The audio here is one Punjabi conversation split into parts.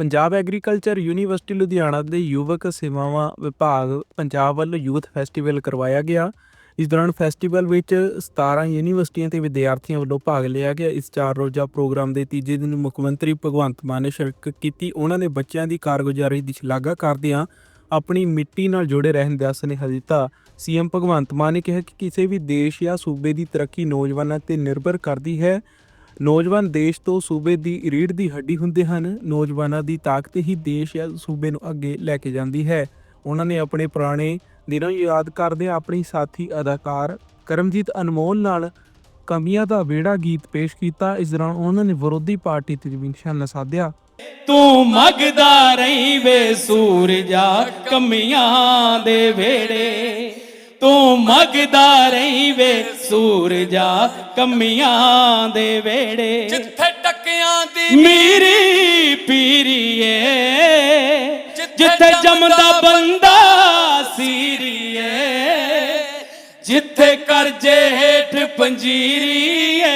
ਪੰਜਾਬ ਐਗਰੀਕਲਚਰ ਯੂਨੀਵਰਸਿਟੀ ਲੁਧਿਆਣਾ ਦੇ ਯੁਵਕ ਸੇਵਾਵਾਂ ਵਿਭਾਗ ਪੰਜਾਬ ਵੱਲੋਂ ਯੂਥ ਫੈਸਟੀਵਲ ਕਰਵਾਇਆ ਗਿਆ। ਇਸ ਦੌਰਾਨ ਫੈਸਟੀਵਲ ਵਿੱਚ 17 ਯੂਨੀਵਰਸਿਟੀਆਂ ਤੇ ਵਿਦਿਆਰਥੀਆਂ ਵੱਲੋਂ ਭਾਗ ਲਿਆ ਗਿਆ। ਇਸ ਚਾਰ ਰੋਜ਼ਾ ਪ੍ਰੋਗਰਾਮ ਦੇ ਤੀਜੇ ਦਿਨ ਮੁੱਖ ਮੰਤਰੀ ਭਗਵੰਤ ਮਾਨ ਨੇ ਸ਼ਿਰਕਤ ਕੀਤੀ। ਉਹਨਾਂ ਨੇ ਬੱਚਿਆਂ ਦੀ ਕਾਰਗੁਜ਼ਾਰੀ ਦੀ ਸ਼ਲਾਘਾ ਕਰਦਿਆਂ ਆਪਣੀ ਮਿੱਟੀ ਨਾਲ ਜੁੜੇ ਰਹਿਣ ਦਾ ਸੁਨੇਹਾ ਦਿੱਤਾ। ਸੀਐਮ ਭਗਵੰਤ ਮਾਨ ਨੇ ਕਿਹਾ ਕਿ ਕਿਸੇ ਵੀ ਦੇਸ਼ ਜਾਂ ਸੂਬੇ ਦੀ ਤਰੱਕੀ ਨੌਜਵਾਨਾਂ ਤੇ ਨਿਰਭਰ ਕਰਦੀ ਹੈ। ਨੌਜਵਾਨ ਦੇਸ਼ ਤੋਂ ਸੂਬੇ ਦੀ ਰੀੜ੍ਹ ਦੀ ਹੱਡੀ ਹੁੰਦੇ ਹਨ। ਨੌਜਵਾਨਾਂ ਦੀ ਤਾਕਤ ਹੀ ਦੇਸ਼ ਜਾਂ ਸੂਬੇ ਨੂੰ ਅੱਗੇ ਲੈ ਕੇ ਜਾਂਦੀ ਹੈ। ਉਹਨਾਂ ਨੇ ਆਪਣੇ ਪੁਰਾਣੇ ਦਿਨਾਂ ਯਾਦ ਕਰਦੇ ਆਪਣੀ ਸਾਥੀ, ਅਦਾਕਾਰ ਕਰਮਜੀਤ ਅਨਮੋਲ ਨਾਲ ਕਮੀਆਂ ਦਾ ਵਿਹੜਾ ਗੀਤ ਪੇਸ਼ ਕੀਤਾ। ਇਸ ਦੌਰਾਨ ਉਹਨਾਂ ਨੇ ਵਿਰੋਧੀ ਪਾਰਟੀ ਤੇ ਵੀ ਨਿਸ਼ਾਨਾ ਸਾਧਿਆ। ਤੂੰ ਮਗਦਾ ਰਹੀ ਵੇ ਸੂਰਜਾ, ਕਮੀਆਂ ਦੇ ਵੇੜੇ ਤੂੰ ਮਗਦਾ ਰਹੀ ਵੇ ਸੂਰਜਾ ਕਮੀਆਂ ਦੇ ਵੇੜੇ। ਜਿੱਥੇ ਟੱਕਿਆਂ ਦੀ ਮੇਰੀ ਪੀਰੀਏ ਜਿੱਥੇ ਜੰਮਦਾ ਬੰਦਾ ਸੀਰੀਏ ਜਿੱਥੇ ਕਰਜੇ ਹੇਠ ਪੰਜੀਰੀਏ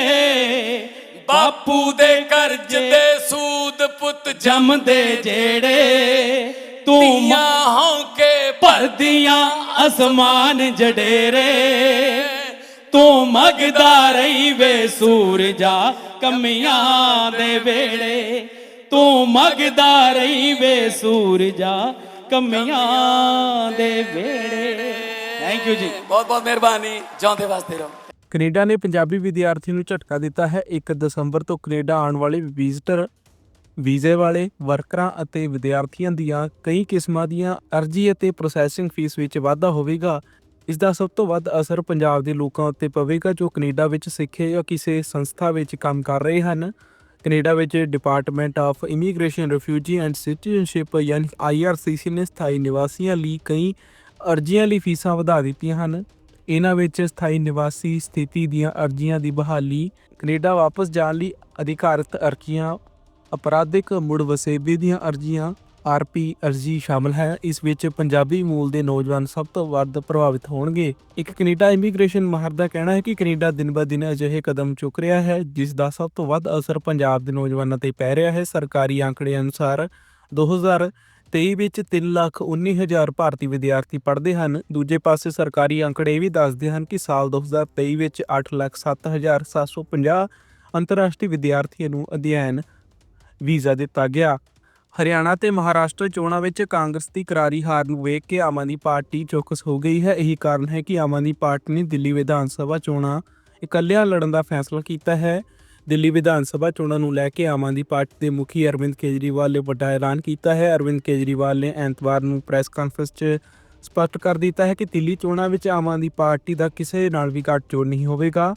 ਬਾਪੂ ਦੇ ਕਰਜ਼ ਦੇ ਸੂਦ ਪੁੱਤ ਜੰਮਦੇ ਜਿਹੜੇ ਤੂੰ ਜੰਮੀਆਂ ਹੌਕੇ ਭਰਦੀਆਂ ਅਸਮਾਨ ਜਡੇਰੇ। ਤੂੰ ਮਗਦਾ ਰਹੀ ਵੇ ਸੂਰਜਾ ਕਮੀਆਂ ਦੇ ਵੇਲੇ। ਤੂੰ ਮਗਦਾ ਰਹੀ ਵੇ ਸੂਰਜਾ ਕਮੀਆਂ ਦੇ ਵੇਲੇ। ਥੈਂਕ ਯੂ ਜੀ। ਬਹੁਤ ਬਹੁਤ ਮਿਹਰਬਾਨੀ। ਜਿਉਂਦੇ ਵਾਸਤੇ ਰਹੋ। ਕੈਨੇਡਾ ਨੇ ਪੰਜਾਬੀ ਵਿਦਿਆਰਥੀ ਨੂੰ ਝਟਕਾ ਦਿੱਤਾ ਹੈ। 1 ਦਸੰਬਰ ਤੋਂ ਕੈਨੇਡਾ ਆਉਣ ਵਾਲੇ ਵਿਜ਼ਟਰ ਵੀਜ਼ੇ ਵਾਲੇ, ਵਰਕਰਾਂ ਅਤੇ ਵਿਦਿਆਰਥੀਆਂ ਦੀਆਂ ਕਈ ਕਿਸਮਾਂ ਦੀਆਂ ਅਰਜ਼ੀ ਅਤੇ ਪ੍ਰੋਸੈਸਿੰਗ ਫੀਸ ਵਿੱਚ ਵਾਧਾ ਹੋਵੇਗਾ। ਇਸ ਦਾ ਸਭ ਤੋਂ ਵੱਧ ਅਸਰ ਪੰਜਾਬ ਦੇ ਲੋਕਾਂ ਉੱਤੇ ਪਵੇਗਾ ਜੋ ਕੈਨੇਡਾ ਵਿੱਚ ਸਿੱਖੇ ਜਾਂ ਕਿਸੇ ਸੰਸਥਾ ਵਿੱਚ ਕੰਮ ਕਰ ਰਹੇ ਹਨ। ਕੈਨੇਡਾ ਵਿੱਚ department of immigration refugee and citizenship ਯਾਨੀ ਆਈਆਰਸੀਸੀ ਨੇ ਸਥਾਈ ਨਿਵਾਸੀਆਂ ਲਈ ਕਈ ਅਰਜ਼ੀਆਂ ਲਈ ਫੀਸਾਂ ਵਧਾ ਦਿੱਤੀਆਂ ਹਨ। ਇਹਨਾਂ ਵਿੱਚ ਸਥਾਈ ਨਿਵਾਸੀ ਸਥਿਤੀ ਦੀਆਂ ਅਰਜ਼ੀਆਂ ਦੀ ਬਹਾਲੀ, ਕੈਨੇਡਾ ਵਾਪਸ ਜਾਣ ਲਈ ਅਧਿਕਾਰਤ ਅਰਜ਼ੀਆਂ ਅਪਰਾਧਿਕ ਮੁੜ ਵਸੇਬੇ ਦੀਆਂ ਅਰਜ਼ੀਆਂ ਆਰਪੀ ਅਰਜ਼ੀ ਸ਼ਾਮਲ ਹੈ। ਇਸ ਵਿੱਚ ਪੰਜਾਬੀ ਮੂਲ ਦੇ ਨੌਜਵਾਨ ਸਭ ਤੋਂ ਵੱਧ ਪ੍ਰਭਾਵਿਤ ਹੋਣਗੇ। ਇੱਕ ਕੈਨੇਡਾ ਇਮੀਗ੍ਰੇਸ਼ਨ ਮਾਹਰ ਦਾ ਕਹਿਣਾ ਹੈ ਕਿ ਕੈਨੇਡਾ ਦਿਨ-ਬ-ਦਿਨ ਅਜਿਹੇ ਕਦਮ ਚੁੱਕ ਰਿਹਾ ਹੈ, ਜਿਸ ਦਾ ਸਭ ਤੋਂ ਵੱਧ ਅਸਰ ਪੰਜਾਬ ਦੇ ਨੌਜਵਾਨਾਂ ਤੇ ਪੈ ਰਿਹਾ ਹੈ। ਸਰਕਾਰੀ ਅੰਕੜੇ ਅਨੁਸਾਰ 2023 ਵਿੱਚ 319000 ਭਾਰਤੀ ਵਿਦਿਆਰਥੀ ਪੜ੍ਹਦੇ ਹਨ। ਦੂਜੇ ਪਾਸੇ ਸਰਕਾਰੀ ਅੰਕੜੇ ਇਹ ਵੀ ਦੱਸਦੇ ਹਨ ਕਿ ਸਾਲ 2023 ਵਿੱਚ 807750 ਅੰਤਰਰਾਸ਼ਟਰੀ ਵਿਦਿਆਰਥੀਆਂ ਨੂੰ ਅਧਿਐਨ ਵੀਜ਼ਾ ਦਿੱਤਾ ਗਿਆ। ਹਰਿਆਣਾ ਤੇ ਮਹਾਰਾਸ਼ਟਰ ਚੋਣਾਂ ਵਿੱਚ ਕਾਂਗਰਸ ਦੀ ਕਰਾਰੀ ਹਾਰ ਨੂੰ ਵੇਖ ਕੇ ਆਮ ਆਦਮੀ ਪਾਰਟੀ ਚੌਕਸ ਹੋ ਗਈ ਹੈ। ਇਹੀ ਕਾਰਨ ਹੈ ਕਿ ਆਮ ਆਦਮੀ ਪਾਰਟੀ ਨੇ ਦਿੱਲੀ ਵਿਧਾਨ ਸਭਾ ਚੋਣਾਂ ਇਕੱਲਿਆਂ ਲੜਨ ਦਾ ਫੈਸਲਾ ਕੀਤਾ ਹੈ। ਦਿੱਲੀ ਵਿਧਾਨ ਸਭਾ ਚੋਣਾਂ ਨੂੰ ਲੈ ਕੇ ਆਮ ਆਦਮੀ ਪਾਰਟੀ ਦੇ ਮੁਖੀ ਅਰਵਿੰਦ ਕੇਜਰੀਵਾਲ ਨੇ ਵੱਡਾ ਐਲਾਨ ਕੀਤਾ ਹੈ। ਅਰਵਿੰਦ ਕੇਜਰੀਵਾਲ ਨੇ ਐਤਵਾਰ ਨੂੰ ਪ੍ਰੈਸ ਕਾਨਫਰੰਸ 'ਚ ਸਪਸ਼ਟ ਕਰ ਦਿੱਤਾ ਹੈ ਕਿ ਦਿੱਲੀ ਚੋਣਾਂ ਵਿੱਚ ਆਮ ਆਦਮੀ ਪਾਰਟੀ ਦਾ ਕਿਸੇ ਨਾਲ ਵੀ ਗੱਠਜੋੜ ਨਹੀਂ ਹੋਵੇਗਾ।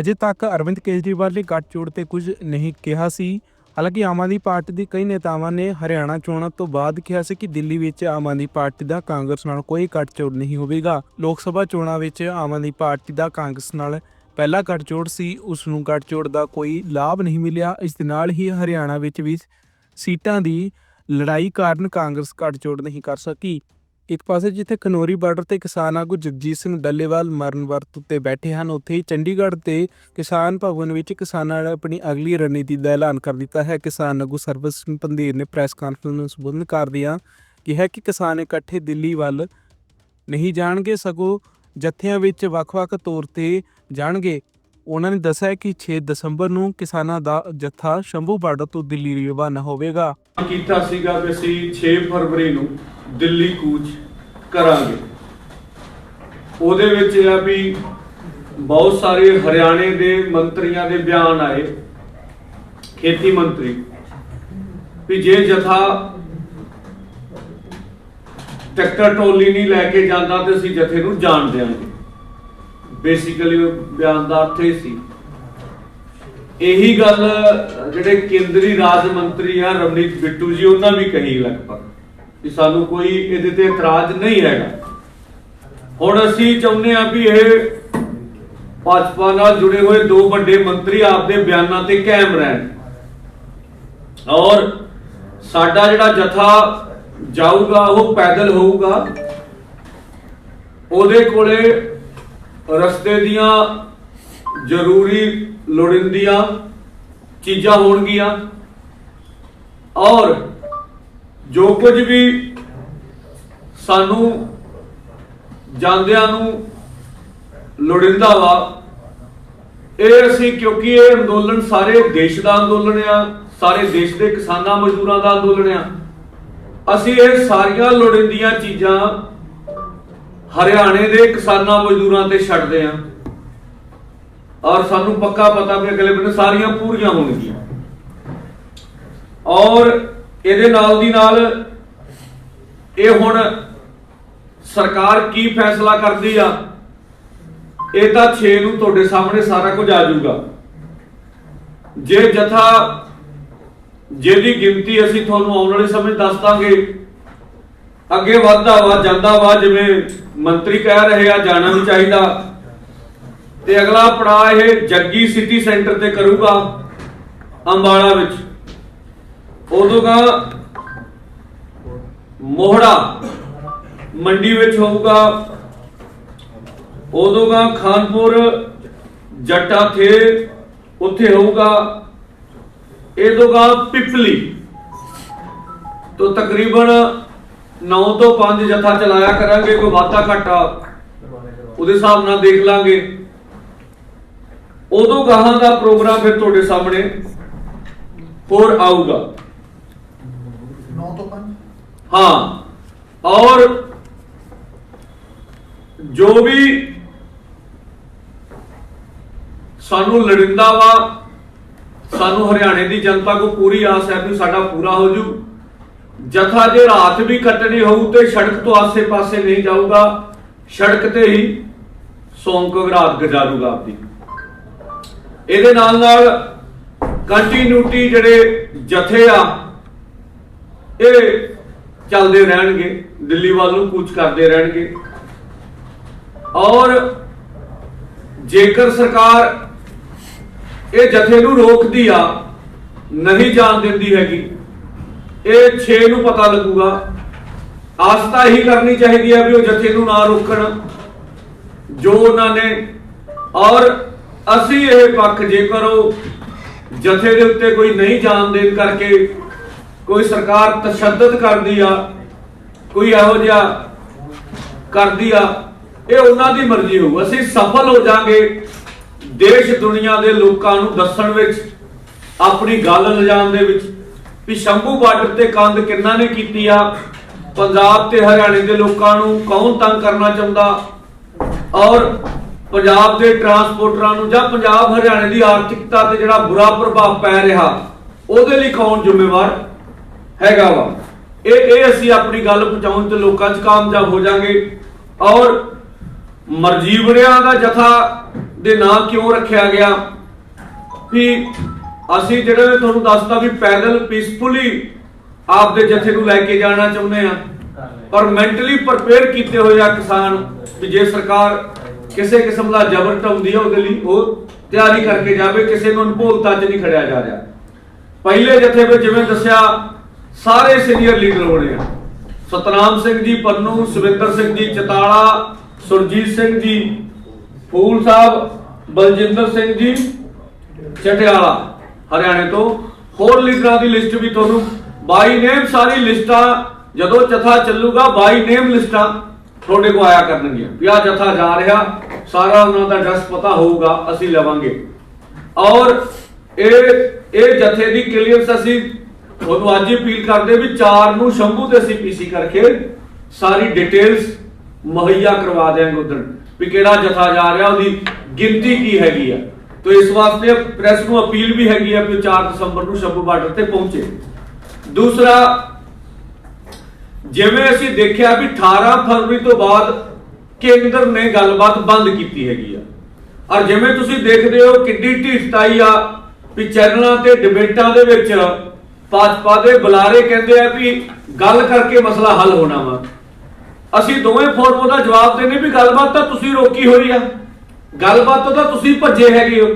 ਹਜੇ ਤੱਕ ਅਰਵਿੰਦ ਕੇਜਰੀਵਾਲ ਨੇ ਗੱਠਜੋੜ ਤੇ ਕੁਝ ਨਹੀਂ ਕਿਹਾ ਸੀ। ਹਾਲਾਂਕਿ ਆਮ ਆਦਮੀ ਪਾਰਟੀ ਦੇ ਕਈ ਨੇਤਾਵਾਂ ਨੇ ਹਰਿਆਣਾ ਚੋਣਾਂ ਤੋਂ ਬਾਅਦ ਕਿਹਾ ਸੀ ਕਿ ਦਿੱਲੀ ਵਿੱਚ ਆਮ ਆਦਮੀ ਪਾਰਟੀ ਦਾ ਕਾਂਗਰਸ ਨਾਲ ਕੋਈ ਗੱਠਜੋੜ ਨਹੀਂ ਹੋਵੇਗਾ। ਲੋਕ ਸਭਾ ਚੋਣਾਂ ਵਿੱਚ ਆਮ ਆਦਮੀ ਪਾਰਟੀ ਦਾ ਕਾਂਗਰਸ ਨਾਲ ਪਹਿਲਾ ਗੱਠਜੋੜ ਸੀ, ਉਸ ਨੂੰ ਗੱਠਜੋੜ ਦਾ ਕੋਈ ਲਾਭ ਨਹੀਂ ਮਿਲਿਆ। ਇਸ ਦੇ ਨਾਲ ਹੀ ਹਰਿਆਣਾ ਵਿੱਚ ਵੀ ਸੀਟਾਂ ਦੀ ਲੜਾਈ ਕਾਰਨ ਕਾਂਗਰਸ ਗੱਠਜੋੜ ਨਹੀਂ ਕਰ ਸਕੀ। ਇੱਕ ਪਾਸੇ ਜਿੱਥੇ ਕਨੋਰੀ ਬਾਰਡਰ ਤੇ ਕਿਸਾਨ ਆਗੂ ਜਗਜੀਤ ਸਿੰਘ ਡੱਲੇਵਾਲ ਮਰਨ ਵਰਤ ਉੱਤੇ ਬੈਠੇ ਹਨ, ਉੱਥੇ ਹੀ ਚੰਡੀਗੜ੍ਹ ਤੇ ਕਿਸਾਨ ਭਵਨ ਵਿੱਚ ਕਿਸਾਨਾਂ ਨੇ ਆਪਣੀ ਅਗਲੀ ਰਣਨੀਤੀ ਦਾ ਐਲਾਨ ਕਰ ਦਿੱਤਾ ਹੈ। ਕਿਸਾਨ ਆਗੂ ਸਰਬਤ ਸਿੰਘ ਪੰਧੀਰ ਨੇ ਪ੍ਰੈਸ ਕਾਨਫਰੰਸ ਨੂੰ ਸੰਬੋਧਨ ਕਰਦਿਆਂ ਕਿਹਾ ਕਿ ਕਿਸਾਨ ਇਕੱਠੇ ਦਿੱਲੀ ਵੱਲ ਨਹੀਂ ਜਾਣਗੇ, ਸਗੋਂ ਜਥਿਆਂ ਵਿੱਚ ਵੱਖ-ਵੱਖ ਤੌਰ ਤੇ ਜਾਣਗੇ। ਉਹਨਾਂ ਨੇ ਦੱਸਿਆ ਕਿ 6 ਦਸੰਬਰ ਨੂੰ ਕਿਸਾਨਾਂ ਦਾ ਜਥਾ ਸ਼ੰਭੂ ਬਾਰਡਰ ਤੋਂ ਦਿੱਲੀ ਰਵਾਨਾ ਹੋਵੇਗਾ। ਕੀਤਾ ਸੀਗਾ ਕਿ ਅਸੀਂ 6 ਫਰਵਰੀ ਨੂੰ ਦਿੱਲੀ ਕੂਚ ਕਰਾਂਗੇ। ਉਹਦੇ ਵਿੱਚ ਇਹ ਆ ਵੀ ਬਹੁਤ ਸਾਰੇ ਹਰਿਆਣੇ ਦੇ ਮੰਤਰੀਆਂ ਦੇ ਬਿਆਨ ਆਏ, ਖੇਤੀ ਮੰਤਰੀ, ਵੀ ਜੇ ਜਥਾ ਟਰੈਕਟਰ, ਟੋਲੀ ਨਹੀਂ ਲੈ ਕੇ ਜਾਂਦਾ ਤੇ ਅਸੀਂ ਜਥੇ ਨੂੰ ਜਾਣ ਦਿਆਂਗੇ। ਬੇਸਿਕਲੀ ਬਿਆਨ ਦਾ ਅਰਥ ਇਹ ਸੀ। ਇਹੀ ਗੱਲ ਜਿਹੜੇ ਕੇਂਦਰੀ ਰਾਜ ਮੰਤਰੀ ਆ, ਰਵਨੀਤ ਬਿੱਟੂ ਜੀ, ਉਹਨਾਂ ਵੀ ਕਹੀ ਲਗਭਗ ਕਿ ਸਾਨੂੰ ਕੋਈ ਇਹਦੇ ਤੇ ਇਤਰਾਜ਼ ਨਹੀਂ ਹੈਗਾ। ਹੁਣ ਅਸੀਂ ਚਾਹੁੰਦੇ ਆ ਵੀ ਇਹ ਭਾਜਪਾ ਨਾਲ ਜੁੜੇ ਹੋਏ ਦੋ ਵੱਡੇ ਮੰਤਰੀ ਆਪਦੇ ਬਿਆਨਾਂ ਤੇ ਕਾਇਮ ਰਹਿਣ। ਔਰ ਸਾਡਾ ਜਿਹੜਾ ਜਥਾ ਜਾਊਗਾ, ਉਹ ਪੈਦਲ ਹੋਊਗਾ। ਉਹਦੇ ਕੋਲੇ ਰਸਤੇ ਦੀਆਂ ਜ਼ਰੂਰੀ ਲੋੜੀਂਦੀਆਂ ਚੀਜ਼ਾਂ ਹੋਣਗੀਆਂ। ਔਰ ਜੋ ਕੁਝ ਵੀ ਸਾਨੂੰ ਜਾਂਦਿਆਂ ਨੂੰ ਲੋੜਿੰਦਾ ਵਾ, ਇਹ ਅਸੀਂ ਕਿਉਂਕਿ ਇਹ ਅੰਦੋਲਨ ਸਾਰੇ ਦੇਸ਼ ਦਾ ਅੰਦੋਲਨ ਆ, ਸਾਰੇ ਦੇਸ਼ ਦੇ ਕਿਸਾਨਾਂ ਮਜ਼ਦੂਰਾਂ ਦਾ ਅੰਦੋਲਨ ਆ, ਅਸੀਂ ਇਹ ਸਾਰੀਆਂ ਲੋੜੀਂਦੀਆਂ ਚੀਜ਼ਾਂ ਹਰਿਆਣੇ ਦੇ ਕਿਸਾਨਾਂ ਮਜ਼ਦੂਰਾਂ ਤੇ ਛੱਡਦੇ ਆ। ਔਰ ਸਾਨੂੰ ਪੱਕਾ ਪਤਾ ਵੀ ਅਗਲੇ ਮਹੀਨੇ ਸਾਰੀਆਂ ਪੂਰੀਆਂ ਹੋਣਗੀਆਂ। ਔਰ ਇਹਦੇ ਨਾਲ ਦੀ ਨਾਲ ਇਹ ਹੁਣ ਸਰਕਾਰ ਕੀ ਫੈਸਲਾ ਕਰਦੀ ਆ, ਇਹ ਤਾਂ 6 ਨੂੰ ਤੁਹਾਡੇ ਸਾਹਮਣੇ ਸਾਰਾ ਕੁਝ ਆ ਜਾਊਗਾ। ਜੇ ਜਥਾ, ਜਿਹਦੀ ਗਿਣਤੀ ਅਸੀਂ ਤੁਹਾਨੂੰ ਆਉਣ ਵਾਲੇ ਸਮੇਂ ਦੱਸ ਦਾਂਗੇ, ਅੱਗੇ ਵੱਧਦਾ ਵਾ, ਜਾਂਦਾ ਵਾ, ਜਿਵੇਂ ਮੰਤਰੀ ਕਹਿ ਰਹੇ ਆ, ਜਾਣਾ ਵੀ ਚਾਹੀਦਾ। ਤੇ ਅਗਲਾ ਪੜਾਅ ਇਹ ਜੱਗੀ ਸਿਟੀ ਸੈਂਟਰ ਤੇ ਕਰੂਗਾ, ਅੰਬਾਲਾ ਵਿੱਚ। ਉਦੋਂ ਗਾ ਮੋਹੜਾ ਮੰਡੀ ਵਿੱਚ ਹੋਊਗਾ। ਉਦੋਂ ਗਾ ਖਾਨਪੁਰ ਜੱਟਾ ਥੇ ਉੱਥੇ ਹੋਊਗਾ। ਇਹ ਇਹਦੋਗਾ ਪਿਪਲੀ। ਤੋਂ ਤਕਰੀਬਨ 9 ਤੋਂ 5 ਜਥਾ ਚਲਾਇਆ ਕਰਾਂਗੇ ਕੋਈ ਵਾਧਾ ਘਾਟਾ ਉਹਦੇ ਹਿਸਾਬ ਨਾਲ ਦੇਖ ਲਾਂਗੇ। ਉਦੋਂ ਗਾਹਾਂ ਦਾ ਪ੍ਰੋਗਰਾਮ ਫਿਰ ਤੁਹਾਡੇ ਸਾਹਮਣੇ ਹੋਰ ਆਊਗਾ। 9 ਤੋਂ 5 ਹਾਂ ਔਰ ਜੋ ਵੀ ਸਾਨੂੰ ਲੜਿੰਦਾ ਵਾ ਸਾਨੂੰ ਹਰਿਆਣੇ ਦੀ ਜਨਤਾ ਕੋ ਪੂਰੀ ਆਸ ਹੈ ਵੀ ਸਾਡਾ ਪੂਰਾ ਹੋ ਜੂ। ਜਥਾ ਜੇ ਰਾਤ ਵੀ ਕੱਟਣੀ ਹੋਊ ਤੇ ਸੜਕ ਤੋਂ ਆਸੇ-ਪਾਸੇ ਨਹੀਂ ਜਾਊਗਾ, ਸੜਕ ਤੇ ਹੀ ਸੌਂਕ ਰਾਤ ਗਜਾਰੂਗਾ ਆਪਦੀ। ਇਹਦੇ ਨਾਲ ਨਾਲ ਕੰਟੀਨਿਊਟੀ ਜਿਹੜੇ ਜਥੇ ਆ, ਇਹ ਚੱਲਦੇ ਰਹਿਣਗੇ, ਦਿੱਲੀ ਵੱਲ ਨੂੰ ਕੂਚ ਕਰਦੇ ਰਹਿਣਗੇ। ਔਰ ਜੇਕਰ ਸਰਕਾਰ ਇਹ ਜਥੇ ਨੂੰ ਰੋਕਦੀ ਆ, ਨਹੀਂ ਜਾਣ ਦਿੰਦੀ ਹੈਗੀ ਇਹ 6 ਨੂੰ ਪਤਾ ਲੱਗੂਗਾ। ਆਸਤਾ ਹੀ ਕਰਨੀ ਚਾਹੀਦੀ ਹੈ ਵੀ ਉਹ ਜਥੇ ਨੂੰ ਨਾ ਰੋਕਣ। ਜੋ ਉਹਨਾਂ ਨੇ ਔਰ ਅਸੀਂ ਇਹ ਪੱਖ ਜੇਕਰ ਉਹ ਜਥੇ ਦੇ ਉੱਤੇ ਕੋਈ ਨਹੀਂ ਜਾਣ ਦੇਣ ਕਰਕੇ ਕੋਈ ਸਰਕਾਰ ਤਸ਼ੱਦਦ ਕਰਦੀ ਆ, ਕੋਈ ਇਹੋ ਜਿਹਾ ਕਰਦੀ ਆ, ਇਹ ਉਹਨਾਂ ਦੀ ਮਰਜ਼ੀ ਹੋਊ। ਅਸੀਂ ਸਫਲ ਹੋ ਜਾਾਂਗੇ ਦੇਸ਼ ਦੁਨੀਆ ਦੇ ਲੋਕਾਂ ਨੂੰ ਦੱਸਣ ਵਿੱਚ, ਆਪਣੀ ਗੱਲ ਲਿਜਾਣ ਦੇ ਵਿੱਚ। ਵੀ ਸ਼ੰਭੂ ਬਾਰਡਰ ਤੇ ਕੰਧ ਕਿੰਨਾ ਨੇ ਕੀਤੀ ਆ? ਪੰਜਾਬ ਤੇ ਹਰਿਆਣੇ ਦੇ ਲੋਕਾਂ ਨੂੰ ਕੌਣ ਤੰਗ ਕਰਨਾ ਚਾਹੁੰਦਾ? ਔਰ ਪੰਜਾਬ ਦੇ ਟਰਾਂਸਪੋਰਟਰਾਂ ਨੂੰ ਜਾਂ ਪੰਜਾਬ ਹਰਿਆਣੇ ਦੀ ਆਰਥਿਕਤਾ ਤੇ ਜਿਹੜਾ ਬੁਰਾ ਪ੍ਰਭਾਵ ਪੈ ਰਿਹਾ, ਉਹਦੇ ਲਈ ਕੌਣ ਜ਼ਿੰਮੇਵਾਰ ਹੈਗਾ ਵਾ? ਇਹ ਇਹ ਅਸੀਂ ਆਪਣੀ ਗੱਲ ਪਹੁੰਚਾਉਣ ਤੇ ਲੋਕਾਂ 'ਚ ਕਾਮਯਾਬ ਹੋ ਜਾਾਂਗੇ। ਔਰ ਮਰਜੀਵੜਿਆਂ ਦਾ ਜਥਾ ਦੇ ਨਾਂ ਕਿਉਂ ਰੱਖਿਆ ਗਿਆ? ਕਿ ਅਸੀਂ ਜਿਹੜੇ ਤੁਹਾਨੂੰ ਦੱਸਦਾ ਵੀ ਪੈਦਲ ਪੀਸਫੁਲੀ ਆਪਦੇ ਜਥੇ ਨੂੰ ਲੈ ਕੇ ਜਾਣਾ ਚਾਹੁੰਦੇ ਆ ਪਰ ਮੈਂਟਲੀ ਪ੍ਰਪੇਅਰ ਕੀਤੇ ਹੋਏ ਆ ਕਿਸਾਨ ਵੀ ਜੇ ਸਰਕਾਰ ਕਿਸੇ ਕਿਸਮ ਦਾ ਜ਼ਬਰ ਢਾਉਂਦੀ ਹੈ ਉਹਦੇ ਲਈ, ਉਹ ਤਿਆਰੀ ਕਰਕੇ ਜਾਵੇ, ਕਿਸੇ ਨੂੰ ਅਨਭੋਲਤਾ 'ਚ ਨਹੀਂ ਖੜਿਆ ਜਾ ਰਿਹਾ। ਪਹਿਲੇ ਜਥੇ ਵਿੱਚ ਜਿਵੇਂ ਦੱਸਿਆ, ਸਾਰੇ ਸੀਨੀਅਰ ਲੀਡਰ ਹੋਣੇ ਆ। ਸਤਨਾਮ ਸਿੰਘ ਜੀ, ਪੰਨੂ, ਸੁਵਿੰਦਰ ਸਿੰਘ ਜੀ, ਚਤਾਲਾ, ਸੁਰਜੀਤ ਸਿੰਘ ਜੀ, ਫੂਲ ਸਾਹਿਬ, ਬਲਜਿੰਦਰ ਸਿੰਘ ਜੀ, ਚਟਿਆਲਾ। ਹਰਿਆਣੇ ਤੋਂ ਹੋਰ ਲੀਡਰਾਂ ਦੀ ਲਿਸਟ ਵੀ ਤੁਹਾਨੂੰ ਬਾਈ ਨੇਮ ਸਾਰੀ ਲਿਸਟਾਂ, ਜਦੋਂ ਜਥਾ ਚੱਲੂਗਾ ਬਾਈ ਨੇਮ ਲਿਸਟਾਂ ਤੁਹਾਡੇ ਕੋ ਆਇਆ ਕਰਨਗੀਆਂ। ਵੀ ਆ ਜਥਾ ਜਾ ਰਿਹਾ, ਸਾਰਾ ਉਹਨਾਂ ਦਾ ਐਡਰੈਸ ਪਤਾ ਹੋਊਗਾ, ਅਸੀਂ ਲਵਾਂਗੇ। ਔਰ ਇਹ ਇਹ ਜਥੇ ਦੀ ਕਲੀਅਰੈਂਸ ਅਸੀਂ ਤੁਹਾਨੂੰ ਅੱਜ ਹੀ ਅਪੀਲ ਕਰਦੇ ਵੀ 4 ਨੂੰ ਸ਼ੰਭੂ ਤੇ ਅਸੀਂ ਪੀਸੀ ਕਰਕੇ ਸਾਰੀ ਡਿਟੇਲਸ ਮੁਹੱਈਆ ਕਰਵਾ ਦਿਆਂਗੇ ਉਦੋਂ ਵੀ ਕਿਹੜਾ ਜਥਾ ਜਾ ਰਿਹਾ, ਉਹਦੀ ਗਿਣਤੀ ਕੀ ਹੈਗੀ ਆ। ਤੋ ਇਸ ਵਾਸਤੇ ਪ੍ਰੈਸ ਨੂੰ ਅਪੀਲ ਵੀ ਹੈਗੀ ਆ ਕਿ 4 ਦਸੰਬਰ ਨੂੰ ਸ਼ੰਭੂ ਬਾਰਡਰ ਤੇ ਪਹੁੰਚੇ। ਦੂਸਰਾ, ਜਿਵੇਂ ਅਸੀਂ ਦੇਖਿਆ ਵੀ 18 ਫਰਵਰੀ ਤੋਂ ਬਾਅਦ ਕੇਂਦਰ ਨੇ ਗੱਲਬਾਤ ਬੰਦ ਕੀਤੀ ਹੈਗੀ ਆ। ਔਰ ਜਿਵੇਂ ਤੁਸੀਂ ਦੇਖਦੇ ਹੋ ਕਿੱਡੀ ਢੀਠਤਾਈ ਆ ਵੀ ਚੈਨਲਾਂ ਤੇ ਡਿਬੇਟਾਂ ਦੇ ਵਿੱਚ ਭਾਜਪਾ ਦੇ ਬੁਲਾਰੇ ਕਹਿੰਦੇ ਆ ਵੀ ਗੱਲ ਕਰਕੇ ਮਸਲਾ ਹੱਲ ਹੋਣਾ ਵਾ। ਅਸੀਂ ਦੋਵੇਂ ਫੋਰਮ ਦਾ ਜਵਾਬ ਦੇਣੇ ਵੀ ਗੱਲਬਾਤ ਤਾਂ ਤੁਸੀਂ ਰੋਕੀ ਹੋਈ ਆ। ਗੱਲਬਾਤ ਤੋਂ ਤਾਂ ਤੁਸੀਂ ਭੱਜੇ ਹੈਗੇ ਹੋ।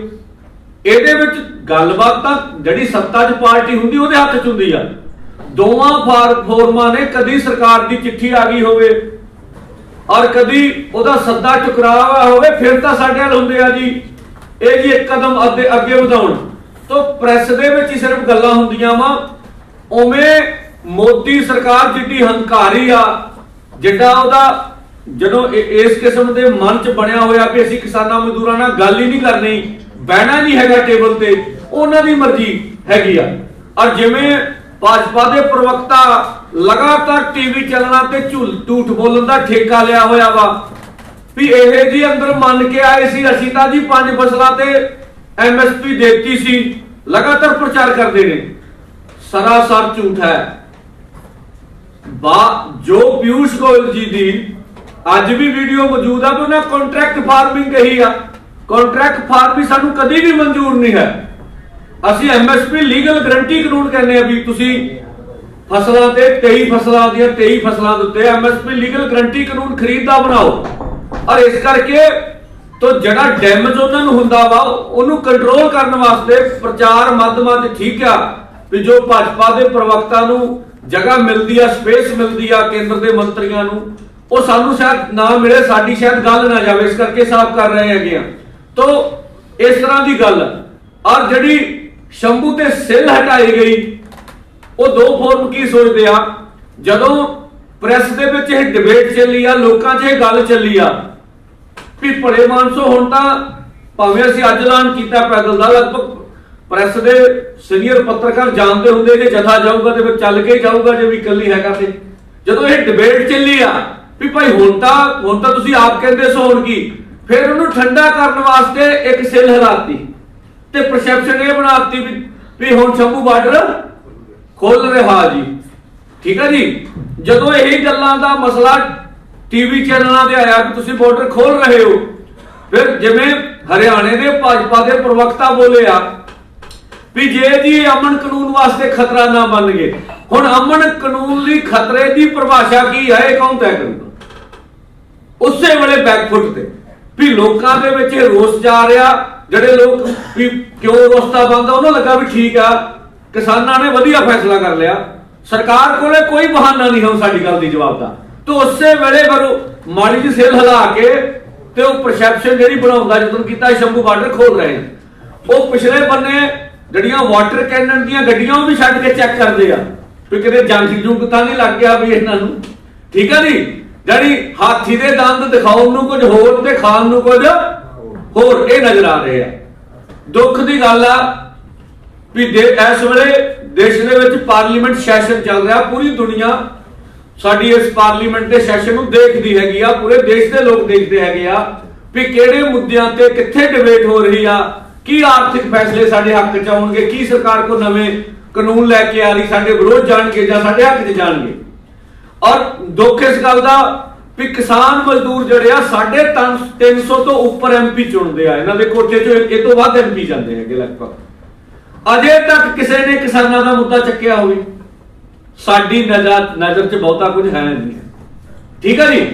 ਇਹਦੇ ਵਿੱਚ ਗੱਲਬਾਤ ਤਾਂ ਜਿਹੜੀ ਸੱਤਾ 'ਚ ਪਾਰਟੀ ਹੁੰਦੀ, ਉਹਦੇ ਹੱਥ 'ਚ ਹੁੰਦੀ ਆ। ਦੋਵਾਂ ਫੋਰਮਾਂ ਨੇ ਕਦੀ ਸਰਕਾਰ ਦੀ ਚਿੱਠੀ ਆ ਗਈ ਹੋਵੇ ਔਰ ਕਦੀ ਉਹਦਾ ਸੱਦਾ ਟੁਕਰਾਵਾ ਹੋਵੇ, ਫਿਰ ਤਾਂ ਸਾਡੇ ਨਾਲ ਹੁੰਦੇ ਆ ਜੀ। ਇਹ ਜੀ ਇੱਕ ਕਦਮ ਅੱਗੇ ਅੱਗੇ ਵਧਾਉਣ। ਤੋਂ ਪ੍ਰੈਸ ਦੇ ਵਿੱਚ ਹੀ ਸਿਰਫ ਗੱਲਾਂ ਹੁੰਦੀਆਂ ਵਾ। ਉਵੇਂ ਮੋਦੀ ਸਰਕਾਰ ਜਿੱਡੀ ਹੰਕਾਰੀ ਆ, ਜਿੱਡਾ ਉਹਦਾ ਜਦੋਂ ਇ- ਇਸ ਕਿਸਮ ਦੇ ਮਨ ਚ ਬਣਿਆ ਹੋਇਆ ਕਿ ਅਸੀਂ ਕਿਸਾਨਾਂ ਮਜ਼ਦੂਰਾਂ ਨਾਲ ਗੱਲ ਹੀ ਨਹੀਂ ਕਰਨੀ, ਬਹਿਣਾ ਨਹੀਂ ਹੈਗਾ ਟੇਬਲ ਤੇ, ਉਹਨਾਂ ਦੀ ਮਰਜ਼ੀ ਹੈਗੀ ਆ। ਔਰ ਜਿਵੇਂ ਭਾਜਪਾ ਦੇ ਪ੍ਰਵਕਤਾ ਲਗਾਤਾਰ ਟੀਵੀ ਚੈਨਲਾਂ ਤੇ ਝੂਲ ਝੂਠ ਬੋਲਣ ਦਾ ਠੇਕਾ ਲਿਆ ਹੋਇਆ ਵਾ, ਵੀ ਇਹ ਜੀ ਅੰਦਰ ਮੰਨ ਕੇ ਆਏ ਸੀ, ਅਸੀਂ ਤਾਂ ਜੀ ਪੰਜ ਫਸਲਾਂ ਤੇ ਐਮਐਸਪੀ ਦੇਤੀ ਸੀ, ਲਗਾਤਾਰ ਪ੍ਰਚਾਰ ਕਰਦੇ ਨੇ। ਸਰਾਸਰ ਝੂਠ ਹੈ। ਬਾ ਜੋ ਪਿਊਸ਼ ਗੋਇਲ ਜੀ ਦੀ ਅੱਜ ਵੀ ਵੀਡੀਓ ਮੌਜੂਦ ਆ ਵੀ ਉਹਨਾਂ ਕੰਟਰੈਕਟ ਫਾਰਮਿੰਗ ਕਹੀ ਆ। ਕੰਟਰੈਕਟ ਫਾਰਮਿੰਗ ਸਾਨੂੰ ਕਦੀ ਵੀ ਮਨਜ਼ੂਰ ਨਹੀਂ ਹੈ। ਅਸੀਂ ਐਮਐਸਪੀ ਲੀਗਲ ਗਰੰਟੀ ਕਾਨੂੰਨ ਕਹਿੰਦੇ ਆ ਵੀ ਤੁਸੀਂ ਫਸਲਾਂ ਤੇ 23 ਫਸਲਾਂ ਦੀਆਂ 23 ਫਸਲਾਂ ਦੇ ਉੱਤੇ ਐਮਐਸਪੀ ਲੀਗਲ ਗਰੰਟੀ ਕਾਨੂੰਨ ਖਰੀਦਦਾ ਬਣਾਓ। ਔਰ ਇਸ ਕਰਕੇ ਤੋਂ ਜਿਹੜਾ ਡੈਮੇਜ ਉਹਨਾਂ ਨੂੰ ਹੁੰਦਾ ਵਾ, ਉਹਨੂੰ ਕੰਟਰੋਲ ਕਰਨ ਵਾਸਤੇ ਪ੍ਰਚਾਰ ਮਾਧਿਅਮਾਂ ਤੇ ਠੀਕ ਆ ਵੀ ਜੋ ਭਾਜਪਾ ਦੇ ਪ੍ਰਵਕਤਾ ਨੂੰ ਜਗ੍ਹਾ ਮਿਲਦੀ ਆ ਸਪੇਸ ਮਿਲਦੀ ਆ ਕੇਂਦਰ ਦੇ ਮੰਤਰੀਆਂ ਨੂੰ ਉਹ ਸਾਨੂੰ ਸ਼ਾਇਦ ਨਾ ਮਿਲੇ, ਸਾਡੀ ਸ਼ਾਇਦ ਗੱਲ ਨਾ ਜਾਵੇ, ਇਸ ਕਰਕੇ ਸਾਫ਼ ਕਰ ਰਹੇ ਹੈਗੇ ਆ। ਤੋ, ਇਸ ਤਰ੍ਹਾਂ ਦੀ ਗੱਲ ਔਰ ਜਿਹੜੀ ਸ਼ੰਭੂ ਤੇ ਸਿੱਲ ਹਟਾਈ ਗਈ, ਉਹ ਦੋ ਫੋਰਮ ਕੀ ਸੋਚਦੇ ਆ? ਜਦੋਂ ਪ੍ਰੈਸ ਦੇ ਵਿੱਚ ਇਹ ਡਿਬੇਟ ਚੱਲੀ ਆ, ਲੋਕਾਂ 'ਚ ਇਹ ਗੱਲ ਚੱਲੀ ਆ, ਵੀ ਭਲੇ ਮਾਨਸੋ ਹੁਣ ਤਾਂ ਭਾਵੇਂ ਅਸੀਂ ਅੱਜ ਐਲਾਨ ਕੀਤਾ ਪੈਦਲ ਦਾ, ਲਗਭਗ ਪ੍ਰੈਸ ਦੇ ਸੀਨੀਅਰ ਪੱਤਰਕਾਰ ਜਾਣਦੇ ਹੁੰਦੇ ਕਿ ਜਥਾ ਜਾਊਗਾ ਤੇ ਫਿਰ ਚੱਲ ਕੇ ਜਾਊਗਾ ਜੇ ਵੀ ਇਕੱਲੀ ਹੈਗਾ ਤੇ। ਜਦੋਂ ਇਹ ਡਿਬੇਟ ਚੱਲੀ ਆ ਵੀ ਭਾਈ ਹੁਣ ਤਾਂ ਹੁਣ ਤਾਂ ਤੁਸੀਂ ਆਪ ਕਹਿੰਦੇ ਸੋ ਹੁਣ ਕੀ? ਫਿਰ ਉਹਨੂੰ ਠੰਡਾ ਕਰਨ ਵਾਸਤੇ ਇੱਕ ਸਿਲ ਹਰਾਤੀ ਤੇ ਪਰਸੈਪਸ਼ਨ ਇਹ ਬਣਾਤੀ ਵੀ ਵੀ ਹੁਣ ਸ਼ੰਭੂ ਬਾਰਡਰ ਖੋਲ ਰਿਹਾ ਜੀ। ਠੀਕ ਹੈ ਜੀ? ਜਦੋਂ ਇਹ ਗੱਲਾਂ ਦਾ ਮਸਲਾ ਟੀਵੀ ਚੈਨਲਾਂ ਤੇ ਆਇਆ ਕਿ ਤੁਸੀਂ ਬਾਰਡਰ ਖੋਲ ਰਹੇ ਹੋ, ਫਿਰ ਜਿਵੇਂ ਹਰਿਆਣੇ ਦੇ ਭਾਜਪਾ ਦੇ ਪ੍ਰਵਕਤਾ ਬੋਲੇ ਆ ਵੀ ਜੇ ਜੀ ਅਮਨ ਕਾਨੂੰਨ ਵਾਸਤੇ ਖਤਰਾ ਨਾ ਬਣ ਗਏ, ਹੁਣ ਅਮਨ ਕਾਨੂੰਨ ਲਈ ਖਤਰੇ ਦੀ ਪਰਿਭਾਸ਼ਾ ਕੀ ਹੈ ਇਹ ਕੌਣ ਤੈਅ ਕਰੂਗਾ? ਉਸੇ ਵੇਲੇ ਬੈਕਫੁੱਟ ਤੇ। ਵੀ ਲੋਕਾਂ ਦੇ ਵਿੱਚ ਇਹ ਰੋਸ ਜਾ ਰਿਹਾ, ਜਿਹੜੇ ਲੋਕ ਵੀ ਕਿਉਂ ਰੋਸਤਾ ਬੰਦਾ ਉਹਨਾਂ ਲੱਗਾ ਵੀ ਠੀਕ ਆ, ਕਿਸਾਨਾਂ ਨੇ ਵਧੀਆ ਫੈਸਲਾ ਕਰ ਲਿਆ। ਸਰਕਾਰ ਕੋਲੇ ਕੋਈ ਬਹਾਨਾ ਨਹੀਂ ਹੁਣ ਸਾਡੀ ਗੱਲ ਦੀ ਜਵਾਬ ਦਾ। ਤੇ ਉਸੇ ਵੇਲੇ ਫਿਰ ਮਾੜੀ ਜਿਹੀ ਸੇਲ ਹਿਲਾ ਕੇ ਤੇ ਉਹ ਪਰਸੈਪਸ਼ਨ ਜਿਹੜੀ ਬਣਾਉਂਦਾ ਜਦੋਂ ਕੀਤਾ ਸ਼ੰਭੂ ਬਾਰਡਰ ਖੋਲ ਰਹੇ ਨੇ। ਉਹ ਪਿਛਲੇ ਬੰਨੇ ਜਿਹੜੀਆਂ ਵਾਟਰ ਕੈਨਨ ਦੀਆਂ ਗੱਡੀਆਂ ਉਹ ਵੀ ਛੱਡ ਕੇ ਚੈੱਕ ਕਰਦੇ ਆ। ਵੀ ਕਿਤੇ ਜੰਗ ਜੁਗ ਤਾਂ ਨਹੀਂ ਲੱਗ ਗਿਆ ਵੀ ਇਹਨਾਂ ਨੂੰ। ਠੀਕ ਆ ਜੀ? ਜਿਹੜੀ ਹਾਥੀ ਦੇ ਦੰਦ ਦਿਖਾਉਣ ਨੂੰ ਕੁਝ ਹੋਰ ਤੇ ਖਾਣ ਨੂੰ ਕੁਝ ਹੋਰ। ਇਹ ਨਜ਼ਰ ਆ ਰਹੇ ਆ। ਦੁੱਖ ਦੀ ਗੱਲ ਆ ਵੀ ਦੇ ਇਸ ਵੇਲੇ ਦੇਸ਼ ਦੇ ਵਿੱਚ ਪਾਰਲੀਮੈਂਟ ਸੈਸ਼ਨ ਚੱਲ ਰਿਹਾ। ਪੂਰੀ ਦੁਨੀਆ ਸਾਡੀ ਇਸ ਪਾਰਲੀਮੈਂਟ ਦੇ ਸੈਸ਼ਨ ਨੂੰ ਦੇਖਦੀ ਹੈਗੀ ਆ। ਪੂਰੇ ਦੇਸ਼ ਦੇ ਲੋਕ ਦੇਖਦੇ ਹੈਗੇ ਆ ਵੀ ਕਿਹੜੇ ਮੁੱਦਿਆਂ ਤੇ ਕਿੱਥੇ ਡਿਬੇਟ ਹੋ ਰਹੀ ਆ। ਕੀ ਆਰਥਿਕ ਫੈਸਲੇ ਸਾਡੇ ਹੱਕ ਚ ਆਉਣਗੇ? ਕੀ ਸਰਕਾਰ ਕੋ ਨਵੇਂ ਕਾਨੂੰਨ ਲੈ ਕੇ ਆ ਰਹੀ? ਸਾਡੇ ਵਿਰੋਧ ਜਾਣਗੇ ਜਾਂ ਸਾਡੇ ਹੱਕ 'ਚ ਜਾਣਗੇ? ਔਰ ਦੁੱਖ ਇਸ ਗੱਲ ਦਾ ਵੀ ਕਿਸਾਨ ਮਜ਼ਦੂਰ ਜਿਹੜੇ ਆ, ਸਾਢੇ ਤਿੰਨ 300 ਤੋਂ ਉੱਪਰ ਐਮਪੀ ਚੁਣਦੇ ਆ। ਇਹਨਾਂ ਦੇ ਕੋਠੇ 'ਚੋਂ ਇਹ ਤੋਂ ਵੱਧ ਐਮਪੀ ਜਾਂਦੇ ਹੈਗੇ ਲਗਭਗ। ਅਜੇ ਤੱਕ ਕਿਸੇ ਨੇ ਕਿਸਾਨਾਂ ਦਾ ਮੁੱਦਾ ਚੱਕਿਆ ਹੋਵੇ। ਸਾਡੀ ਨਜ਼ਰ ਨਜ਼ਰ 'ਚ ਬਹੁਤਾ ਕੁਝ ਹੈ ਨਹੀਂ। ਠੀਕ ਹੈ ਜੀ?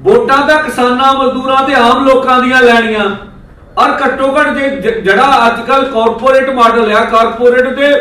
ਵੋਟਾਂ ਤਾਂ ਕਿਸਾਨਾਂ, ਮਜ਼ਦੂਰਾਂ ਤੇ ਆਮ ਲੋਕਾਂ ਦੀਆਂ ਲੈਣੀਆਂ। ਔਰ ਘੱਟੋ ਘੱਟ ਜੇ ਜਿਹੜਾ ਅੱਜ ਕੱਲ ਕਾਰਪੋਰੇਟ ਮਾਡਲ ਆ ਕਾਰਪੋਰੇਟ ਦੇ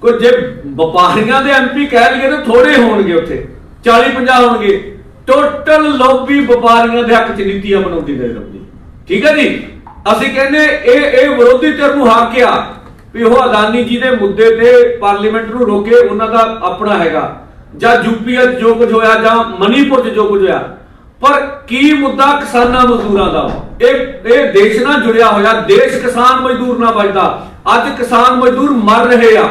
ਕੋਈ ਜੇ ਵਪਾਰੀਆਂ ਦੇ ਐਮਪੀ ਕਹਿ ਲਈਏ ਤਾਂ ਥੋੜੇ ਹੋਣਗੇ ਉੱਥੇ। 40 50 ਹੋਣਗੇ। ਟੋਟਲ ਲੌਬੀ ਵਪਾਰੀਆਂ ਦੇ ਹੱਕ 'ਚ ਨੀਤੀਆਂ ਬਣਾਉਂਦੀ ਨਜ਼ਰ ਆਉਂਦੀ ਠੀਕ ਹੈ ਜੀ? ਅਸੀਂ ਕਹਿੰਦੇ ਇਹ ਇਹ ਵਿਰੋਧੀ ਧਿਰ ਨੂੰ ਹਾਕਿਆ ਵੀ ਉਹ ਅਦਾਨੀ ਜੀ ਦੇ ਮੁੱਦੇ ਤੇ ਪਾਰਲੀਮੈਂਟ ਨੂੰ ਰੋਕੇ, ਉਹਨਾਂ ਦਾ ਆਪਣਾ ਹੈਗਾ। ਜਾਂ ਯੂਪੀ 'ਚ ਜੋ ਕੁਝ ਹੋਇਆ, ਜਾਂ ਮਨੀਪੁਰ 'ਚ ਜੋ ਕੁਝ ਹੋਇਆ। ਪਰ ਕੀ ਮੁੱਦਾ ਕਿਸਾਨਾਂ ਮਜ਼ਦੂਰਾਂ ਦਾ? ਵਾ? ਇਹ ਇਹ ਦੇਸ਼ ਨਾਲ ਜੁੜਿਆ ਹੋਇਆ, ਦੇਸ਼ ਕਿਸਾਨ ਮਜ਼ਦੂਰ ਨਾਲ ਬਚਦਾ ਅੱਜ ਕਿਸਾਨ ਮਜ਼ਦੂਰ ਮਰ ਰਹੇ ਆ।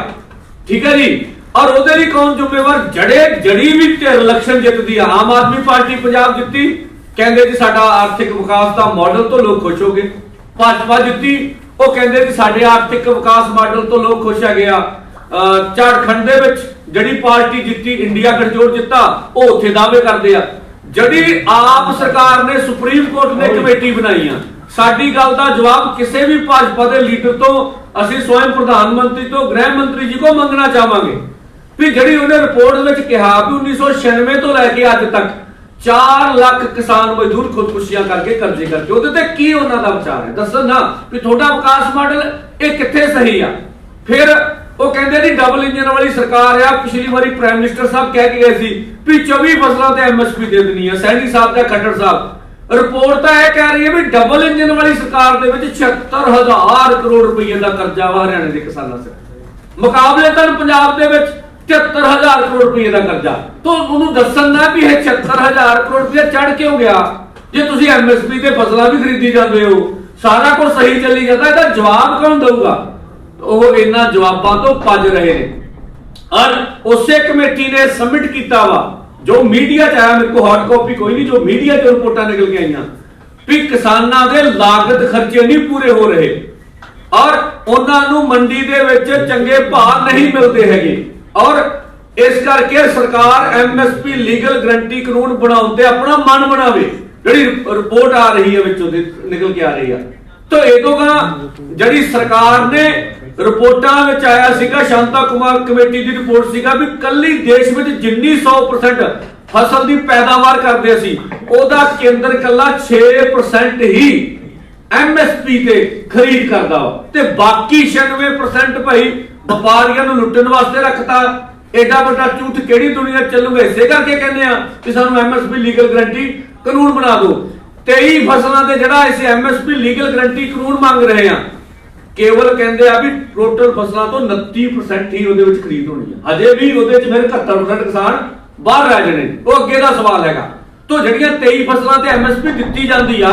ਠੀਕ ਹੈ ਜੀ? ਔਰ ਉਹਦੇ ਲਈ ਕੌਣ ਜ਼ਿੰਮੇਵਾਰ? ਜੜੇ, ਜੜੀ ਵੀ ਤੇ ਇਲੈਕਸ਼ਨ ਜਿੱਤਦੀ ਆ। ਆਮ ਆਦਮੀ ਪਾਰਟੀ ਪੰਜਾਬ ਜਿੱਤੀ। ਕਹਿੰਦੇ ਜੀ ਸਾਡਾ ਆਰਥਿਕ ਵਿਕਾਸ ਦਾ ਮਾਡਲ ਤੋਂ ਲੋਕ ਖੁਸ਼ ਹੋ ਗਏ। ਭਾਜਪਾ ਜਿੱਤੀ। ਉਹ ਕਹਿੰਦੇ ਜੀ ਸਾਡੇ ਆਰਥਿਕ ਵਿਕਾਸ ਮਾਡਲ ਤੋਂ ਲੋਕ ਖੁਸ਼ ਹੈਗੇ ਆ। ਅਹ ਝਾਰਖੰਡ ਦੇ ਵਿੱਚ ਜਿਹੜੀ ਪਾਰਟੀ ਜਿੱਤੀ, ਇੰਡੀਆ ਗਠਜੋੜ ਜਿੱਤਾ, ਉਹ ਉੱਥੇ ਦਾਅਵੇ ਕਰਦੇ ਆ। ਜਿਹੜੀ ਆਪ ਸਰਕਾਰ ਨੇ ਸੁਪਰੀਮ ਕੋਰਟ ਨੇ ਕਮੇਟੀ ਬਣਾਈ ਆ। ਸਾਡੀ ਗੱਲ ਦਾ ਜਵਾਬ ਕਿਸੇ ਵੀ ਭਾਜਪਾ ਦੇ ਲੀਡਰ ਤੋਂ ਅਸੀਂ ਸਵਯੰ ਪ੍ਰਧਾਨ ਮੰਤਰੀ ਤੋਂ, ਗ੍ਰਹਿ ਮੰਤਰੀ ਜੀ ਕੋ ਮੰਗਣਾ ਚਾਹਾਂਗੇ। ਵੀ ਜਿਹੜੀ ਉਹਨੇ ਰਿਪੋਰਟ ਵਿੱਚ ਕਿਹਾ ਵੀ 1996 ਤੋਂ ਲੈ ਕੇ ਅੱਜ ਤੱਕ 4 ਲੱਖ ਕਿਸਾਨ ਮਜ਼ਦੂਰ ਖੁਦਕੁਸ਼ੀਆਂ ਕਰਕੇ ਕਰਜ਼ੇ ਕਰਕੇ, ਉਹਦੇ ਤੇ ਕੀ ਉਹਨਾਂ ਦਾ ਵਿਚਾਰ ਹੈ? ਦੱਸੋ ਨਾ, ਵੀ ਤੁਹਾਡਾ ਵਿਕਾਸ ਮਾਡਲ ਇਹ ਕਿੱਥੇ ਸਹੀ ਆ? ਫਿਰ ਉਹ ਕਹਿੰਦੇ ਜੀ ਡਬਲ ਇੰਜਨ ਵਾਲੀ ਸਰਕਾਰ ਆ, ਪਿਛਲੀ ਵਾਰੀ ਪ੍ਰਾਈਮ ਮਿਨਿਸਟਰ ਸਾਹਿਬ ਕਹਿ ਕੇ ਗਏ ਸੀ ਵੀ 24 ਫਸਲਾਂ ਤੇ ਐਮਐਸਪੀ ਦੇ ਦੇਣੀ ਆ ਸੈਣੀ ਸਾਹਿਬ ਤੇ ਖੱਟਰ ਸਾਹਿਬ। ਰਿਪੋਰਟ ਤਾਂ ਇਹ ਕਹਿ ਰਹੀ ਹੈ ਵੀ ਡਬਲ ਇੰਜਨ ਵਾਲੀ ਸਰਕਾਰ ਦੇ ਵਿੱਚ 76000 ਕਰੋੜ ਰੁਪਏ ਦਾ ਕਰਜ਼ਾ ਵਾ ਹਰਿਆਣੇ ਦੇ ਕਿਸਾਨਾਂ ਸਿਰ। ਮੁਕਾਬਲੇ ਤਾਂ ਪੰਜਾਬ ਦੇ ਵਿੱਚ 73000 ਕਰੋੜ ਰੁਪਏ ਦਾ ਕਰਜ਼ਾ। ਤੋਂ ਉਹਨੂੰ ਦੱਸਣ ਨਾ ਵੀ ਇਹ 76000 ਕਰੋੜ ਰੁਪਏ ਚੜ ਕਿਉਂ ਗਿਆ? ਜੇ ਤੁਸੀਂ ਐਮਐਸਪੀ ਤੇ ਫਸਲਾਂ ਵੀ ਖਰੀਦੀ ਜਾਂਦੇ ਹੋ, ਸਾਰਾ ਕੁਝ ਸਹੀ ਚੱਲੀ ਜਾਂਦਾ, ਇਹਦਾ ਜਵਾਬ ਕੌਣ ਦਊਗਾ? ਉਹ ਇਹਨਾਂ ਜਵਾਬਾਂ ਤੋਂ ਭੱਜ ਰਹੇ ਨੇ। ਔਰ ਉਸੇ ਕਮੇਟੀ ਨੇ ਸਬਮਿਟ ਕੀਤਾ ਵਾ, ਜੋ ਮੀਡੀਆ ਚ ਆਇਆ, ਮੇਰੇ ਕੋਲ ਹਾਰਡ ਕਾਪੀ ਕੋਈ ਨਹੀਂ, ਜੋ ਮੀਡੀਆ ਚ ਰਿਪੋਰਟਾਂ ਨਿਕਲ ਕੇ ਆਈਆਂ, ਵੀ ਕਿਸਾਨਾਂ ਦੇ ਲਾਗਤ ਖਰਚੇ ਨਹੀਂ ਪੂਰੇ ਹੋ ਰਹੇ। ਔਰ ਉਹਨਾਂ ਨੂੰ ਮੰਡੀ ਦੇ ਵਿੱਚ ਚੰਗੇ ਭਾਅ ਨਹੀਂ ਮਿਲਦੇ ਹੈਗੇ। ਔਰ ਇਸ ਕਰਕੇ ਸਰਕਾਰ ਐਮਐਸਪੀ ਲੀਗਲ ਗਰੰਟੀ ਕਾਨੂੰਨ ਬਣਾਉਣ ਆਪਣਾ ਮਨ ਬਣਾਵੇ। ਜਿਹੜੀ ਰਿਪੋਰਟ ਆ ਰਹੀ ਹੈ ਵਿੱਚੋਂ ਨਿਕਲ ਕੇ ਆ ਰਹੀ ਆ। ਤਾਂ ਇਹ ਜਿਹੜੀ ਸਰਕਾਰ ਨੇ ਰਿਪੋਰਟਾਂ ਵਿੱਚ ਆਇਆ ਸੀਗਾ, ਸ਼ਾਂਤਾ ਕੁਮਾਰ ਕਮੇਟੀ ਦੀ ਰਿਪੋਰਟ ਸੀਗਾ ਵੀ ਕੱਲੀ ਦੇਸ਼ ਵਿੱਚ ਜਿੰਨੀ 100% ਫਸਲ ਦੀ ਪੈਦਾਵਾਰ ਕਰਦੇ ਸੀ, ਉਹਦਾ ਕੇਂਦਰ ਕੱਲਾ 6% ਹੀ ਐਮਐਸਪੀ ਤੇ ਖਰੀਦ ਕਰਦਾ ਤੇ ਬਾਕੀ 96% ਭਾਈ ਵਪਾਰੀਆਂ ਨੂੰ ਲੁੱਟਣ ਵਾਸਤੇ ਰੱਖਤਾ। ਐਡਾ ਵੱਡਾ ਝੂਠ ਕਿਹੜੀ ਦੁਨੀਆ ਚੱਲੂਗਾ? ਇਸੇ ਕਰਕੇ ਕਹਿੰਦੇ ਆ ਕਿ ਸਾਨੂੰ ਐਮਐਸਪੀ ਲੀਗਲ ਗਰੰਟੀ ਕਾਨੂੰਨ ਬਣਾ ਦਿਓ। 23 ਫਸਲਾਂ ਤੇ ਜਿਹੜਾ ਅਸੀਂ ਐਮਐਸਪੀ ਲੀਗਲ ਗਰੰਟੀ ਕਾਨੂੰਨ ਮੰਗ ਰਹੇ ਆ, ਕੇਵਲ ਕਹਿੰਦੇ ਆ ਵੀ ਟੋਟਲ ਫਸਲਾਂ ਤੋਂ 29% ਹੀ ਉਹਦੇ ਵਿੱਚ ਖਰੀਦ ਹੋਣੀ ਆ। ਹਜੇ ਵੀ ਉਹਦੇ ਵਿੱਚ ਫਿਰ 71% ਕਿਸਾਨ ਬਾਹਰ ਰਹਿ ਜਾਣੇ ਉਹ ਅੱਗੇ ਦਾ ਸਵਾਲ ਹੈਗਾ। ਤੋਂ ਜਿਹੜੀਆਂ 23 ਫਸਲਾਂ ਤੇ ਐਮਐਸਪੀ ਦਿੱਤੀ ਜਾਂਦੀ ਆ,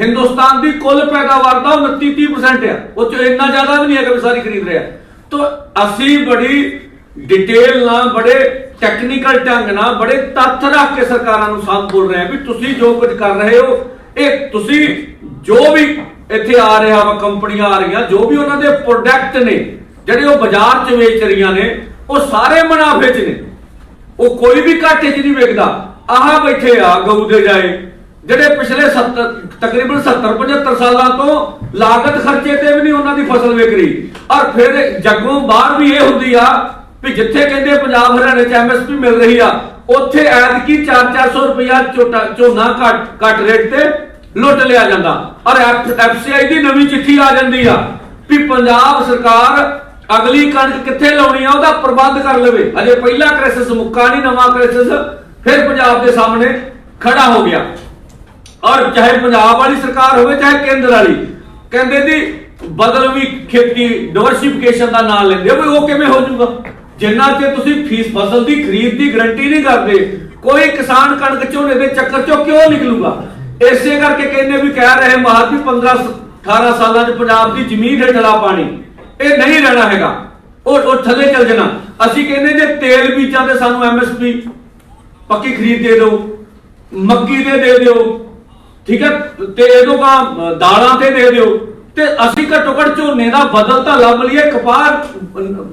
ਹਿੰਦੁਸਤਾਨ ਦੀ ਕੁੱਲ ਪੈਦਾਵਾਰ ਦਾ 29 30% ਆ। ਉਹ ਚ ਇੰਨਾ ਜ਼ਿਆਦਾ ਵੀ ਨਹੀਂ ਹੈਗਾ ਵੀ ਸਾਰੀ ਖਰੀਦ ਰਿਹਾ ਤੋਂ ਅਸੀਂ ਬੜੀ ਡਿਟੇਲ ਨਾਲ, ਬੜੇ ਟੈਕਨੀਕਲ ਢੰਗ ਨਾਲ, ਬੜੇ ਤੱਥ ਰੱਖ ਕੇ ਸਰਕਾਰਾਂ ਨੂੰ ਸਾਫ਼ ਬੋਲ ਰਹੇ ਆ ਵੀ ਤੁਸੀਂ ਜੋ ਕੁਝ ਕਰ ਰਹੇ ਹੋ, ਇਹ ਤੁਸੀਂ ਜੋ ਵੀ ਇੱਥੇ ਆ ਰਿਹਾ ਵਾ, ਕੰਪਨੀਆਂ ਆ ਰਹੀਆਂ, ਜੋ ਵੀ ਉਹਨਾਂ ਦੇ ਪ੍ਰੋਡਕਟ ਨੇ, ਜਿਹੜੇ ਉਹ ਬਾਜ਼ਾਰ 'ਚ ਵੇਚ ਰਹੀਆਂ ਨੇ, ਉਹ ਸਾਰੇ ਮੁਨਾਫੇ 'ਚ ਨੇ। ਉਹ ਕੋਈ ਵੀ ਘਾਟੇ 'ਚ ਨਹੀਂ ਵੇਚਦਾ ਆਹ ਬੈਠੇ ਆ, ਗਊ ਦੇ ਜਾਏ ਜਿਹੜੇ ਪਿਛਲੇ 70 ਤਕਰੀਬਨ 70 75 ਸਾਲਾਂ ਤੋਂ ਲਾਗਤ ਖਰਚੇ ਤੇ ਵੀ ਨਹੀਂ ਉਹਨਾਂ ਦੀ ਫਸਲ ਵਿਕ ਰਹੀ। ਔਰ ਫਿਰ ਜੱਗੋਂ ਬਾਹਰ ਵੀ ਇਹ ਹੁੰਦੀ ਆ ਵੀ ਜਿੱਥੇ ਕਹਿੰਦੇ ਪੰਜਾਬ ਹਰਿਆਣੇ ਚ ਐਮਐਸਪੀ ਮਿਲ ਰਹੀ ਆ, ਉੱਥੇ ਐਤਕੀ 4-400 ਰੁਪਇਆ ਝੋਨਾ ਘੱਟ ਘੱਟ ਰੇਟ ਤੇ ਲੁੱਟ ਲਿਆ ਜਾਂਦਾ। ਔਰ ਐਫਸੀਆਈ ਦੀ ਨਵੀਂ ਚਿੱਠੀ ਆ ਜਾਂਦੀ ਆ ਵੀ ਪੰਜਾਬ ਸਰਕਾਰ ਅਗਲੀ ਕਣਕ ਕਿੱਥੇ ਲਾਉਣੀ ਆ, ਉਹਦਾ ਪ੍ਰਬੰਧ ਕਰ ਲਵੇ। ਅਜੇ ਪਹਿਲਾ ਕ੍ਰਾਈਸਿਸ ਮੁੱਕਾ ਨਹੀਂ ਨਵਾਂ ਕ੍ਰਾਈਸਿਸ ਫਿਰ ਪੰਜਾਬ ਦੇ ਸਾਹਮਣੇ ਖੜਾ ਹੋ ਗਿਆ। ਔਰ ਚਾਹੇ ਪੰਜਾਬ ਵਾਲੀ ਸਰਕਾਰ ਹੋਵੇ, ਚਾਹੇ ਕੇਂਦਰ ਵਾਲੀ, ਕਹਿੰਦੇ ਦੀ ਬਦਲ ਵੀ ਖੇਤੀ ਡਿਵਰਸਿਫਿਕੇਸ਼ਨ ਦਾ ਨਾਮ ਲੈਂਦੇ ਵੀ ਉਹ ਕਿਵੇਂ ਹੋ ਜਾਊਗਾ? ਜਿੰਨਾ ਤੇ ਤੁਸੀਂ ਫੀਸ, ਫਸਲ ਦੀ ਖਰੀਦ ਦੀ ਗਰੰਟੀ ਨਹੀਂ ਕਰਦੇ, ਕੋਈ ਕਿਸਾਨ ਕਣਕ ਝੋਨੇ ਦੇ ਚੱਕਰ ਚੋਂ ਕਿਉਂ ਨਿਕਲੂਗਾ? ਇਸੇ ਕਰਕੇ ਕਹਿੰਦੇ ਵੀ ਕਹਿ ਰਹੇ ਮਹਾਰਾਜ ਵੀ 15 18 ਸਾਲਾਂ 'ਚ ਪੰਜਾਬ ਦੀ ਜ਼ਮੀਨ ਹੇਠਲਾ ਪਾਣੀ। ਇਹ ਨਹੀਂ ਰਹਿਣਾ ਹੈਗਾ। ਉਹ ਉਹ ਥੱਲੇ ਚੱਲ ਜਾਣਾ। ਅਸੀਂ ਕਹਿੰਦੇ ਜੇ ਤੇਲ ਬੀਜਾਂ ਤੇ ਸਾਨੂੰ ਐਮਐਸਪੀ ਪੱਕੀ ਖਰੀਦ ਦੇ ਦਿਓ, ਮੱਕੀ ਦੇ ਦੇ ਦਿਓ ਠੀਕ ਹੈ? ਤੇ ਇਹਦੋਂ ਕਾ ਦਾਲਾਂ ਤੇ ਦੇ ਦਿਓ। ਤੇ ਅਸੀਂ ਘੱਟੋ ਘੱਟ ਝੋਨੇ ਦਾ ਬਦਲ ਤਾਂ ਲੱਭ ਲਈਏ, ਕਪਾਹ,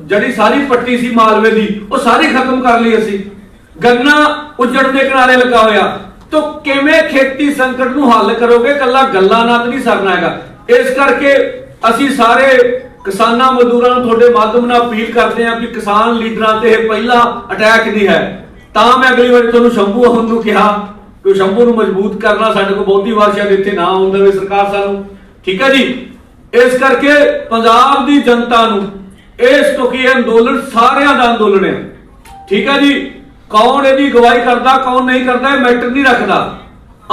ਜਿਹੜੀ ਸਾਰੀ ਪੱਟੀ ਸੀ ਮਾਲਵੇ ਦੀ, ਉਹ ਸਾਰੀ ਖਤਮ ਕਰ ਲਈ ਅਸੀਂ। ਗੰਨਾ ਉਜੜ ਦੇ ਕਿਨਾਰੇ ਲੱਗਾ ਹੋਇਆ। ਤਾਂ ਕਿਵੇਂ ਖੇਤੀ ਸੰਕਟ ਨੂੰ ਹੱਲ ਕਰੋਗੇ, ਕੱਲਾ ਗੱਲਾਂ ਨਾਲ ਨਹੀਂ ਸਰਨਾ ਹੈਗਾ। ਇਸ ਕਰਕੇ ਅਸੀਂ ਸਾਰੇ ਕਿਸਾਨਾਂ ਮਜ਼ਦੂਰਾਂ ਨੂੰ ਤੁਹਾਡੇ ਮਾਧਿਅਮ ਨਾਲ ਅਪੀਲ ਕਰਦੇ ਹਾਂ ਕਿ ਕਿਸਾਨ ਲੀਡਰਾਂ ਤੇ ਇਹ ਪਹਿਲਾ ਅਟੈਕ ਨਹੀਂ ਹੈ। ਤਾਂ ਮੈਂ ਅਗਲੀ ਵਾਰੀ ਤੁਹਾਨੂੰ ਸ਼ੰਭੂ ਆਉਣ ਨੂੰ ਕਿਹਾ। ਕਿ ਸ਼ੰਭੂ ਨੂੰ ਮਜ਼ਬੂਤ ਕਰਨਾ ਸਾਡੇ ਕੋਲ ਬਹੁਤੀ ਵਾਰ ਸ਼ਾਇਦ ਇੱਥੇ ਨਾ ਆਉਂਦਾ ਦੇਵੇ ਸਰਕਾਰ ਸਾਨੂੰ। ਠੀਕ ਹੈ ਜੀ? ਇਸ ਕਰਕੇ ਪੰਜਾਬ ਦੀ ਜਨਤਾ ਨੂੰ ਇਸ ਤੋਂ ਕੀ ਅੰਦੋਲਨ ਸਾਰਿਆਂ ਦਾ ਅੰਦੋਲਨ ਹੈ। ਠੀਕ ਹੈ ਜੀ? ਕੌਣ ਇਹਦੀ ਗਵਾਹੀ ਕਰਦਾ, ਕੌਣ ਨਹੀਂ ਕਰਦਾ, ਇਹ ਮੈਟਰ ਨਹੀਂ ਰੱਖਦਾ।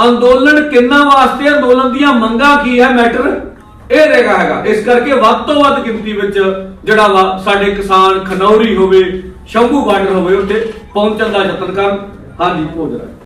ਅੰਦੋਲਨ ਕਿੰਨਾ ਵਾਸਤੇ, ਅੰਦੋਲਨ ਦੀਆਂ ਮੰਗਾਂ ਕੀ ਹੈ ਮੈਟਰ? ਇਹ ਰਹੇਗਾ ਹੈਗਾ। ਇਸ ਕਰਕੇ ਵੱਧ ਤੋਂ ਵੱਧ ਗਿਣਤੀ ਵਿੱਚ ਜਿਹੜਾ ਵਾ ਸਾਡੇ ਕਿਸਾਨ ਖਨੌਰੀ ਹੋਵੇ, ਸ਼ੰਭੂ ਬਾਰਡਰ ਹੋਵੇ, ਉੱਥੇ ਪਹੁੰਚਣ ਦਾ ਯਤਨ ਕਰਨ। ਹਾਂਜੀ, ਪਹੁੰਚ ਰਿਹਾ।